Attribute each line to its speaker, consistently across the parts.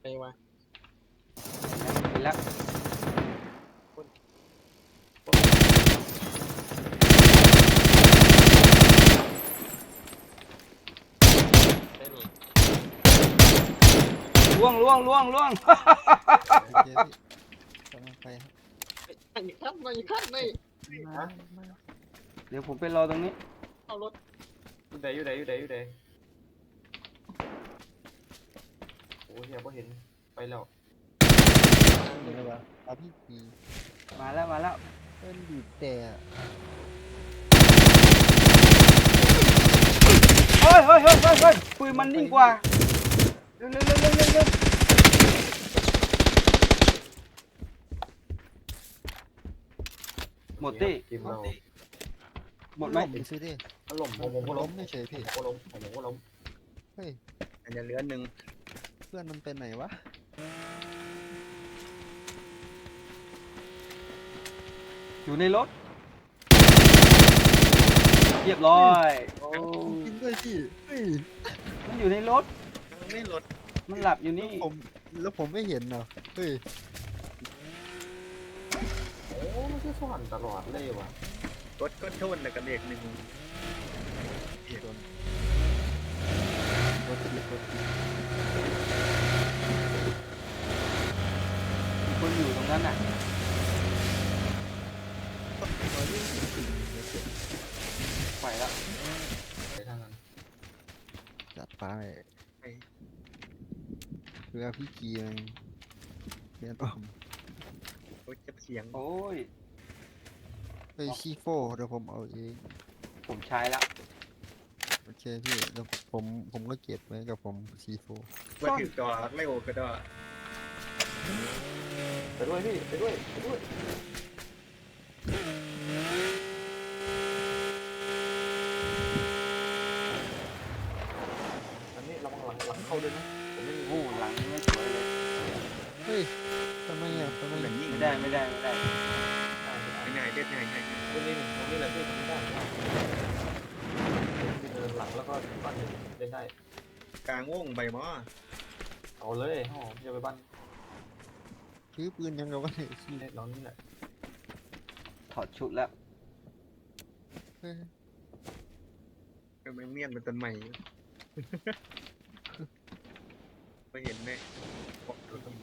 Speaker 1: ไปวะ
Speaker 2: เห็นแล้ว
Speaker 1: ได้นี่
Speaker 2: ล่วงล่วงล่วงล่วง
Speaker 3: โอเคพี่กำลังไปครับ
Speaker 1: ไอ้ขั้นมาอีกขั้นไม่
Speaker 3: มามา
Speaker 2: เดี๋ยวผมไปรอตรงนี้
Speaker 1: เอารถ
Speaker 4: อยู่ไหนอยู่ไหนอยู่ไหนอยู่ไหนโอ้ย เฮียพอเห็นไปแล้ว
Speaker 3: เดี๋ยวว่าเอาพี่ปี
Speaker 2: มาแล้วมาแล้ว
Speaker 3: เล่นบีบแต่
Speaker 2: เฮ้ยเฮ้ยเฮ้ยเฮ้ยเฮ้ยปืนมันนิ่งกว่าเร็วเร็วเร็วเร็วเร็วเร็วหมดตี้
Speaker 4: ทีมเรา
Speaker 2: หมดไหม
Speaker 3: ไปซื้อดิ
Speaker 4: ถล่มผมผมก็
Speaker 3: ล้
Speaker 4: ล้
Speaker 3: ม
Speaker 4: ม
Speaker 3: ไม่เฉยพี่
Speaker 4: ผมก็ล้มผมก็ล้ม
Speaker 3: เฮ้ย
Speaker 1: อันจะเหลือหนึ่ง
Speaker 3: เพื่อนมันเป็นไหนวะ
Speaker 2: อยู่ในรถ เรียบร้อยโอ้
Speaker 3: จริงด้วยพี่เฮ้ย
Speaker 2: มันอยู่ในรถ
Speaker 1: ไม่ลด
Speaker 2: มันหลับอยู่
Speaker 3: แล้ว
Speaker 2: นี่
Speaker 3: ผมแล้วผมไม่เห็นเหรอเฮ้ย
Speaker 4: โอ้ไม่ใช่สวรรค์ตลอดเลยว่ะ
Speaker 1: รถก็โทษแล้วก็เด็กหนึ่ง
Speaker 3: โดนรถติดรถติด
Speaker 2: มี คนอยู่ตรงนั้นอะ
Speaker 3: เอาเรื่องจริงๆเลยพี่
Speaker 2: ไปแล้ว
Speaker 4: ไปทางนั้น
Speaker 3: จัดไปเรือพี่กีไงเรียนออม
Speaker 1: รถจะเสียง
Speaker 2: โอ้ย
Speaker 3: เฮ้ยชีโฟเดี๋ยวผมเอาเอง
Speaker 2: ผมใช้แล้ว
Speaker 3: โอเคพี่เดี๋ยวผมผมก็เก็บไว้กับผมซีโฟ
Speaker 1: ว่าถือตัวไม่โอก็ได้
Speaker 4: ไปด้วยพี่ไปด้วยไปด้วยอันนี้ระวังหลังหลังเข้าด้วยนะผมไม่มี
Speaker 2: โอ้หลังไม่สวยเลย
Speaker 3: เฮ้ยทำไมอะทำไม
Speaker 1: เหมือนยิ่ง
Speaker 2: ไม่ได้ไม่ได้ไม่ได้
Speaker 1: ไม่ง่ายเด็ดง่ายง่าย
Speaker 4: ตรงนี้ตรงนี้แหละพี่ทำไม่ได้เดินหลัง แล้วก็บ้านหนึ่งเล่นได้
Speaker 1: กลางวงใบมอ
Speaker 4: เอาเลยห้องจะไปบ้าน
Speaker 3: ซื้อปืนยังกับว่าเนี่ย
Speaker 4: ที่เล่นน้องนี่แหละ
Speaker 2: ถอดชุดแล้ว
Speaker 3: เฮ้ย
Speaker 1: ก็ไม่เมียนเป็นต้นใหม่ไม่เห็นแน่บอกดูต้น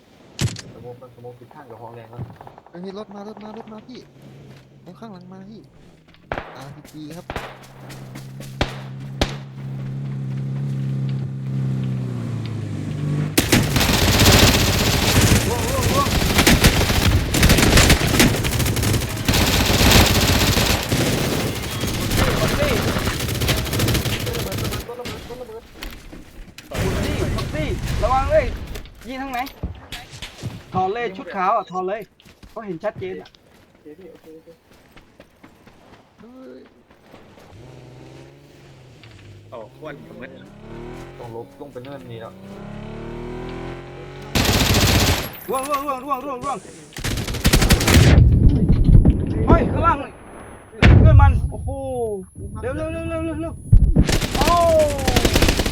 Speaker 4: สมมติสมมติผิดข้างกับห้องแดงแล้ว
Speaker 3: เฮ้ยรถมารถมารถมาพี่เอาข้างหลังมาพี่อาพีจีครับ
Speaker 2: ล่วงล่วงล่วงหมดตี้หมดตี้หมดตี้ ระวังเลยยิงทางไหนถอดเลยชุดขาวอะถอดเลยเขาเห็นชัดเจนอะ
Speaker 4: โอเคพี่โอเคโอเค
Speaker 3: เฮ้ย
Speaker 1: ออกควันอยู่มั้ย
Speaker 4: ต้องลบต้องเป็นเนินนี้แล้ว
Speaker 2: ร่วงร่วงร่วงร่วงร่วงร่วง